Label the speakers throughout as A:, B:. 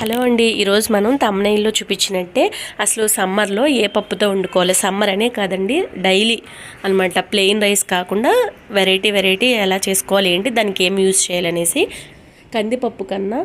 A: Hello అండి ఈరోజు మనం తమ్నైల్లో చూపించినట్టే అసలు సమ్మర్లో ఏ పప్పుతో వండుకోవాలి? సమ్మర్ అనే కాదండి డైలీ అనమాట ప్లెయిన్ రైస్ కాకుండా వెరైటీ వెరైటీ ఎలా చేసుకోవాలి ఏంటి దానికి ఏం యూజ్ చేయాలనేసి కందిపప్పు కన్నా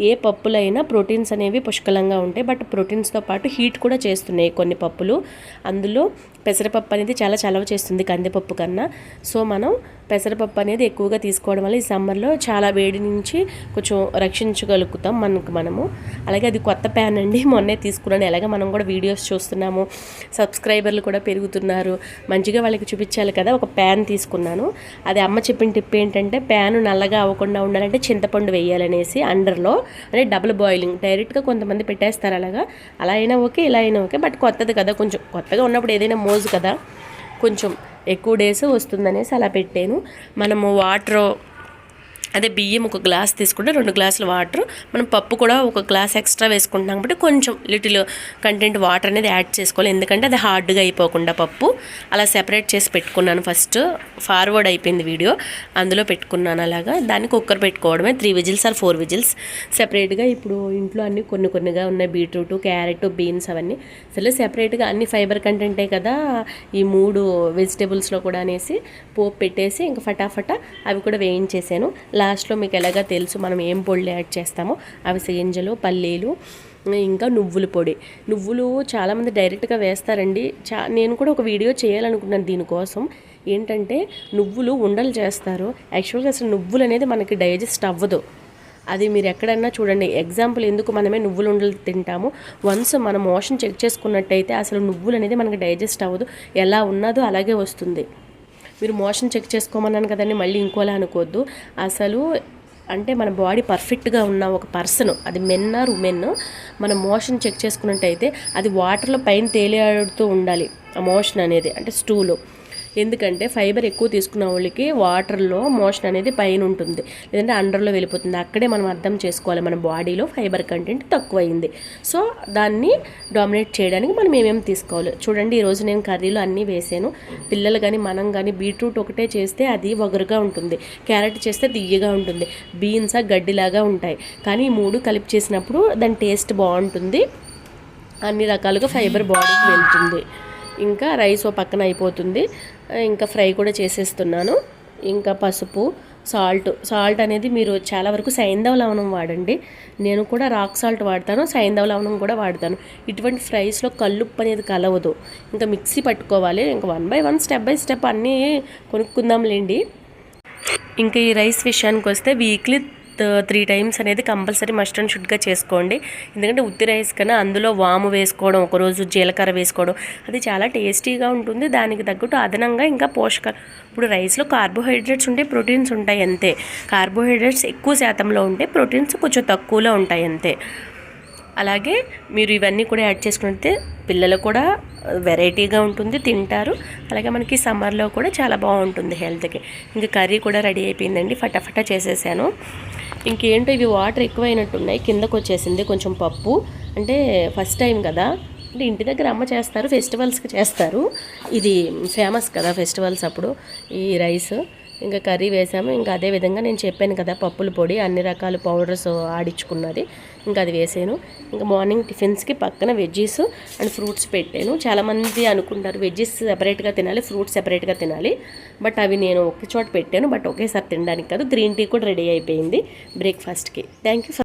A: ఏ పప్పులైనా ప్రోటీన్స్ అనేవి పుష్కలంగా ఉంటాయి. బట్ ప్రోటీన్స్తో పాటు హీట్ కూడా చేస్తున్నాయి కొన్ని పప్పులు. అందులో పెసరపప్పు అనేది చాలా చలవ చేస్తుంది కందిపప్పు కన్నా. సో మనం పెసరపప్పు అనేది ఎక్కువగా తీసుకోవడం వల్ల ఈ సమ్మర్లో చాలా వేడి నుంచి కొంచెం రక్షించగలుగుతాం మనకు మనము. అలాగే అది కొత్త ప్యాన్ అండి. మొన్నే తీసుకున్నాను. ఎలాగ మనం కూడా వీడియోస్ చూస్తున్నాము. సబ్స్క్రైబర్లు కూడా పెరుగుతున్నారు. మంచిగా వాళ్ళకి చూపించాలి కదా. ఒక ప్యాన్ తీసుకున్నాను. అది అమ్మ చెప్పిన టిప్ ఏంటంటే ప్యాన్ నల్లగా అవ్వకుండా ఉండాలంటే చింతపండు వేయాలనేసి అండర్లో అంటే డబుల్ బాయిలింగ్ డైరెక్ట్గా కొంతమంది పెట్టేస్తారు అలాగా. అలా అయినా ఓకే ఇలా అయినా ఓకే. బట్ కొత్తది కదా కొంచెం కొత్తగా ఉన్నప్పుడు ఏదైనా మోజు కదా కొంచెం ఎక్కువ డేస్ వస్తుందనేసి అలా పెట్టాను. మనము వాటర్ అదే బియ్యం ఒక గ్లాస్ తీసుకుంటే రెండు గ్లాసులు వాటర్. మనం పప్పు కూడా ఒక గ్లాస్ ఎక్స్ట్రా వేసుకుంటున్నాం కాబట్టి కొంచెం లిటిల్ కంటెంట్ వాటర్ అనేది యాడ్ చేసుకోవాలి. ఎందుకంటే అది హార్డ్గా అయిపోకుండా పప్పు. అలా సెపరేట్ చేసి పెట్టుకున్నాను ఫస్ట్. ఫార్వర్డ్ అయిపోయింది వీడియో. అందులో పెట్టుకున్నాను అలాగా. దాన్ని కుక్కర్ పెట్టుకోవడమే. Three whistles or four whistles. సెపరేట్గా ఇప్పుడు ఇంట్లో అన్ని కొన్ని కొన్నిగా ఉన్నాయి. బీట్రూట్ క్యారెట్ బీన్స్ అవన్నీ. అసలు సెపరేట్గా అన్ని ఫైబర్ కంటెంటే కదా. ఈ మూడు వెజిటేబుల్స్లో కూడా అనేసి పోపు పెట్టేసి ఇంకా ఫటాఫటా అవి కూడా వేయించేసాను. లాస్ట్లో మీకు ఎలాగా తెలుసు మనం ఏం పొడులు యాడ్ చేస్తామో? అవి గింజలు పల్లీలు ఇంకా నువ్వుల పొడి. నువ్వులు చాలామంది డైరెక్ట్గా వేస్తారండి. చా నేను కూడా ఒక వీడియో చేయాలనుకున్నాను దీనికోసం. ఏంటంటే నువ్వులు ఉండలు చేస్తారు. యాక్చువల్గా అసలు నువ్వులు అనేది మనకి డైజెస్ట్ అవ్వదు. అది మీరు ఎక్కడన్నా చూడండి. ఎగ్జాంపుల్ ఎందుకు మనమే నువ్వులు ఉండలు తింటాము? వన్స్ మనం మోషన్ చెక్ చేసుకున్నట్టయితే అసలు నువ్వులు అనేది మనకి డైజెస్ట్ అవ్వదు. ఎలా ఉన్నదో అలాగే వస్తుంది. మీరు మోషన్ చెక్ చేసుకోమన్నాను కదండి మళ్ళీ ఇంకోలా అనుకోవద్దు అసలు అంటే మన బాడీ పర్ఫెక్ట్గా ఉన్న ఒక పర్సన్ అది మెన్ ఆర్ ఉమెన్ మన మోషన్ చెక్ చేసుకున్నట్టయితే అది వాటర్లో పైన తేలియాడుతూ ఉండాలి ఆ మోషన్ అనేది అంటే స్టూలు. ఎందుకంటే ఫైబర్ ఎక్కువ తీసుకున్న వాళ్ళకి వాటర్లో మోషన్ అనేది పైన ఉంటుంది. లేదంటే అండర్లో వెళ్ళిపోతుంది. అక్కడే మనం అర్థం చేసుకోవాలి. మన బాడీలో ఫైబర్ కంటెంట్ తక్కువైంది. సో దాన్ని డామినేట్ చేయడానికి మనం ఏమేమి తీసుకోవాలి? చూడండి ఈరోజు నేను కర్రీలో అన్నీ వేసాను. పిల్లలు కానీ మనం కానీ బీట్రూట్ ఒకటే చేస్తే అది వగరుగా ఉంటుంది. క్యారెట్ చేస్తే తియ్యగా ఉంటుంది. బీన్స్ గడ్డిలాగా ఉంటాయి. కానీ ఈ మూడు కలిపి చేసినప్పుడు దాని టేస్ట్ బాగుంటుంది. అన్ని రకాలుగా ఫైబర్ బాడీకి వెళ్తుంది. ఇంకా రైస్ ఓ పక్కన అయిపోతుంది. ఇంకా ఫ్రై కూడా చేసేస్తున్నాను. ఇంకా పసుపు సాల్ట్ సాల్ట్ అనేది మీరు చాలా వరకు సైంధవ లవణం వాడండి. నేను కూడా రాక్ సాల్ట్ వాడతాను సైంధవ లవణం కూడా వాడతాను. ఇటువంటి ఫ్రైస్లో కల్లుప్పు అనేది కలవదు. ఇంకా మిక్సీ పట్టుకోవాలి. ఇంకా one by one step by step అన్నీ కొనుక్కుందాంలేండి. ఇంకా ఈ రైస్ విషయానికి వస్తే వీక్లీ త్రీ టైమ్స్ అనేది కంపల్సరీ మస్ట్ అండ్ షుడ్గా చేసుకోండి. ఎందుకంటే ఉత్తి రైస్ కన్నా అందులో వాము వేసుకోవడం ఒకరోజు జీలకర్ర వేసుకోవడం అది చాలా టేస్టీగా ఉంటుంది. దానికి తగ్గట్టు అదనంగా ఇంకా పోషక ఇప్పుడు రైస్లో కార్బోహైడ్రేట్స్ ఉంటాయి ప్రోటీన్స్ ఉంటాయి అంతే. కార్బోహైడ్రేట్స్ ఎక్కువ శాతంలో ఉంటాయి ప్రోటీన్స్ కొంచెం తక్కువలో ఉంటాయి అంతే. అలాగే మీరు ఇవన్నీ కూడా యాడ్ చేసుకుంటే పిల్లలు కూడా వెరైటీగా ఉంటుంది తింటారు. అలాగే మనకి సమ్మర్లో కూడా చాలా బాగుంటుంది హెల్త్కి. ఇంకా కర్రీ కూడా రెడీ అయిపోయిందండి ఫటాఫటా చేసేసాను. ఇంకేంటో ఇవి వాటర్ ఎక్కువైనట్టున్నాయి. కిందకు వచ్చేసింది కొంచెం పప్పు. అంటే ఫస్ట్ టైం కదా. అంటే ఇంటి దగ్గర అమ్మ చేస్తారు ఫెస్టివల్స్కి చేస్తారు. ఇది ఫేమస్ కదా ఫెస్టివల్స్ అప్పుడు ఈ రైస్. ఇంకా కర్రీ వేసాము. ఇంకా అదే విధంగా నేను చెప్పాను కదా పప్పుల పొడి అన్ని రకాల పౌడర్స్ ఆడించుకున్నది. ఇంకా అది వేసాను. ఇంకా మార్నింగ్ టిఫిన్స్కి పక్కన వెజ్జీస్ అండ్ ఫ్రూట్స్ పెట్టాను. చాలామంది అనుకుంటారు వెజ్జీస్ సెపరేట్గా తినాలి ఫ్రూట్స్ సెపరేట్గా తినాలి. బట్ అవి నేను ఒక చోట పెట్టాను. బట్ ఒకేసారి తినడానికి కాదు గ్రీన్ టీ కూడా రెడీ అయిపోయింది బ్రేక్ఫాస్ట్కి. Thank you